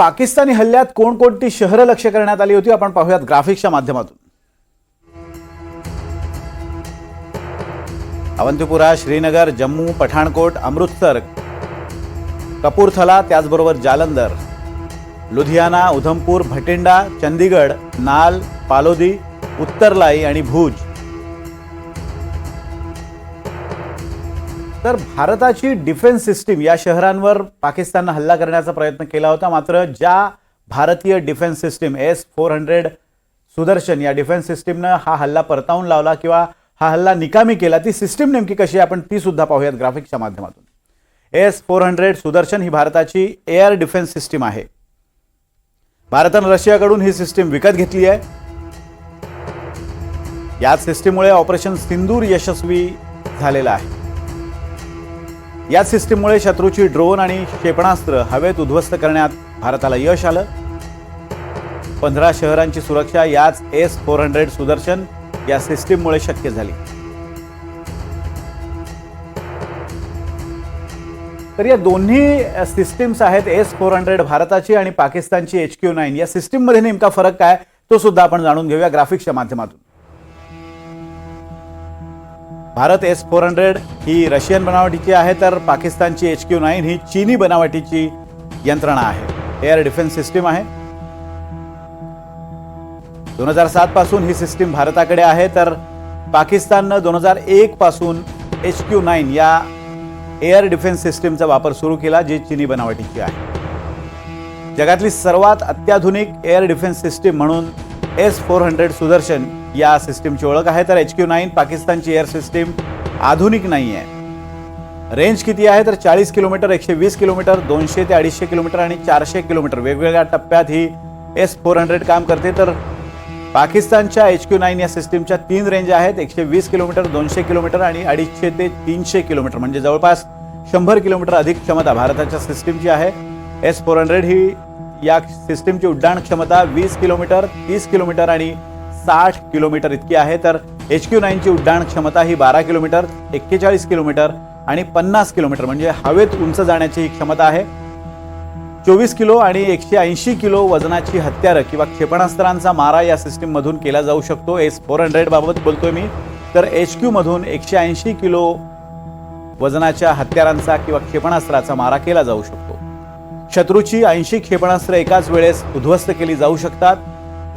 पाकिस्तानी हल्ल्यात कोणकोणती शहरं लक्ष करण्यात आली होती? आपण पाहूयात ग्राफिक्सच्या माध्यमातून. अवंतीपुरा श्रीनगर जम्मू पठाणकोट अमृतसर कपूरथला त्याचबरोबर जालंधर लुधियाना उधमपूर भटिंडा चंदीगड नाल पालोदी उत्तरलाई आणि भूज. तर भारताची डिफेन्स सिस्टीम या शहरांवर पाकिस्ताननं हल्ला करण्याचा प्रयत्न केला होता. मात्र ज्या भारतीय defence system S four hundred Sudarshan या डिफेन्स सिस्टीमनं हा हल्ला परतावून लावला किंवा हा हल्ला निकामी केला ती सिस्टीम नेमकी कशी आहे? आपण ती सुद्धा पाहूयात ग्राफिक्सच्या माध्यमातून. एस फोर हंड्रेड सुदर्शन ही भारताची एअर डिफेन्स सिस्टीम आहे. भारतानं रशियाकडून ही सिस्टीम विकत घेतली आहे. याच सिस्टीममुळे ऑपरेशन सिंदूर यशस्वी झालेलं आहे. या सिस्टीममुळे शत्रूची ड्रोन आणि क्षेपणास्त्र हवेत उद्ध्वस्त करण्यात भारताला यश आलं. पंधरा शहरांची सुरक्षा याच एस फोर हंड्रेड सुदर्शन या सिस्टीममुळे शक्य झाली. तर या दोन्ही सिस्टीम्स आहेत एस फोर हंड्रेड भारताची आणि पाकिस्तानची एच क्यू नाईन. या सिस्टीममध्ये नेमका फरक काय तो सुद्धा आपण जाणून घेऊया ग्राफिक्सच्या माध्यमातून. भारत एस फोर हंड्रेड ही रशियन बनावटीची आहे तर पाकिस्तानची एच क्यू नाईन ही चीनी बनावटीची यंत्रणा आहे. एअर डिफेन्स सिस्टीम आहे. दोन हजार सात पासून ही सिस्टीम भारताकडे आहे तर पाकिस्ताननं दोन हजार एक पासून एच क्यू नाईन या एअर डिफेन्स सिस्टीमचा वापर सुरू केला जी चीनी बनावटीची आहे. जगातली सर्वात अत्याधुनिक एअर डिफेन्स सिस्टीम म्हणून एस फोर हंड्रेड सुदर्शन या सिस्टीमची ओळख आहे तर एच क्यू नाईन पाकिस्तानची एअर सिस्टीम आधुनिक नाही आहे रेंज किती आहे तर चाळीस किलोमीटर एकशे वीस किलोमीटर दोनशे ते अडीचशे किलोमीटर आणि चारशे किलोमीटर. वेगवेगळ्या टप्प्यात ही एस फोर हंड्रेड काम करते तर पाकिस्तानच्या एच क्यू नाईन या सिस्टीमच्या तीन रेंज आहेत एकशे वीस किलोमीटर दोनशे किलोमीटर आणि अडीचशे ते तीनशे किलोमीटर. म्हणजे जवळपास शंभर किलोमीटर अधिक क्षमता भारताच्या सिस्टीमची आहे. एस फोर हंड्रेड ही या सिस्टीमची उड्डाण क्षमता वीस किलोमीटर तीस किलोमीटर आणि साठ किलोमीटर इतकी आहे तर एच क्यू नाईनची उड्डाण क्षमता ही बारा किलोमीटर एक्केचाळीस किलोमीटर आणि पन्नास किलोमीटर म्हणजे हवेत उंच जाण्याची ही क्षमता आहे. चोवीस किलो आणि एकशे ऐंशी किलो वजनाची हत्यारं किंवा क्षेपणास्त्रांचा मारा या सिस्टीममधून केला जाऊ शकतो. एस फोर हंड्रेड बाबत बोलतोय मी. तर एच क्यूमधून एकशे ऐंशी किलो वजनाच्या हत्यारांचा किंवा क्षेपणास्त्राचा मारा केला जाऊ शकतो. शत्रूची ऐंशी क्षेपणास्त्र एकाच वेळेस उद्ध्वस्त केली जाऊ शकतात.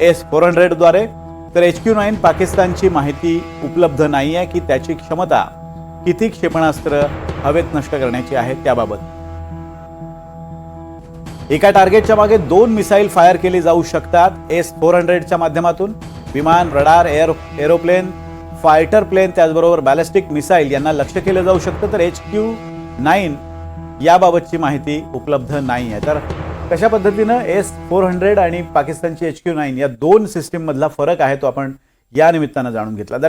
एस फोर हंड्रेडद्वारे तर एच क्यू नाईन पाकिस्तानची माहिती उपलब्ध नाही आहे की त्याची क्षमता किती क्षेपणास्त्र हवेत नष्ट करण्याची आहे त्याबाबत. एका टार्गेटच्या मागे दोन मिसाईल फायर केली जाऊ शकतात. एस फोर हंड्रेडच्या माध्यमातून विमान radar air aeroplane fighter plane त्याचबरोबर बॅलिस्टिक मिसाईल यांना लक्ष केलं जाऊ शकतं. तर एच क्यू नाईन याबाबतची माहिती उपलब्ध नाही आहे. तर कशा पद्धतीनं एस फोर हंड्रेड आणि पाकिस्तानची एच क्यू नाईन या दोन सिस्टीममधला फरक आहे तो आपण या निमित्तानं जाणून घेतला.